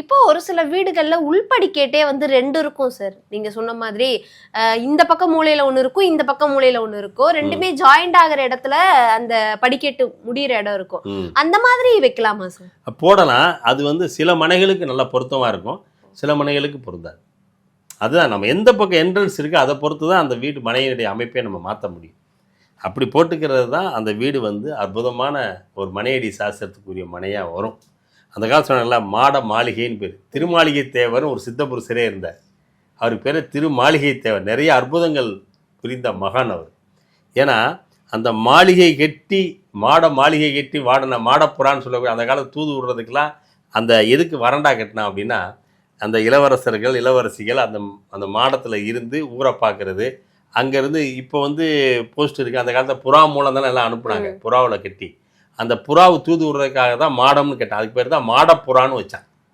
இப்போ ஒரு சில வீடுகள்ல உள்படிக்கேட்டே வந்து ரெண்டு இருக்கும் சார் நீங்க சொன்ன மாதிரி இந்த பக்கம் மூலையில ஒண்ணு இருக்கும் இந்த பக்கம் மூலையில ஒண்ணு இருக்கும். ரெண்டுமே ஜாயிண்ட் ஆகுற இடத்துல அந்த படிக்கட்டு முடியிற இடம் இருக்கும். அந்த மாதிரி வைக்கலாமா சார் போடலாம். அது வந்து சில மனைகளுக்கு நல்லா பொருத்தமாக இருக்கும். சில மனைகளுக்கு பொருந்தாது. அதுதான் நம்ம எந்த பக்கம் என்ட்ரன்ஸ் இருக்கோ அதை பொறுத்து தான் அந்த வீடு மனையினுடைய அமைப்பை நம்ம மாற்ற முடியும். அப்படி போட்டுக்கிறது தான் அந்த வீடு வந்து அற்புதமான ஒரு மனையடி சாஸ்திரத்துக்குரிய மனையாக வரும். அந்த காலத்தில் சொன்னால மாட மாளிகைன்னு பேர். திருமாளிகை தேவர் ஒரு சித்த புருஷரே இருந்தார். அவருக்கு பேர் திருமாளிகை தேவர். நிறைய அற்புதங்கள் புரிந்த மகான் அவர். ஏன்னா அந்த மாளிகை கட்டி மாட மாளிகை கட்டி வாடின மாடப்புறான்னு சொல்லக்கூடிய அந்த காலத்து தூது விடுறதுக்கெல்லாம் அந்த எதுக்கு வறண்டா கட்டினா அப்படின்னா அந்த இளவரசர்கள் இளவரசிகள் அந்த அந்த மாடத்தில் இருந்து ஊரை பார்க்கறது. அங்கேருந்து இப்போ வந்து போஸ்ட் இருக்குது அந்த காலத்தில் புறா மூலம் தானே எல்லாம் அனுப்புனாங்க. புறாவில் கட்டி. அந்த புறாவை தூது விடுறதுக்காக தான் மாடம்னு கேட்டேன். அதுக்கு பேர் தான் மாடப்புறான்னு வச்சான்.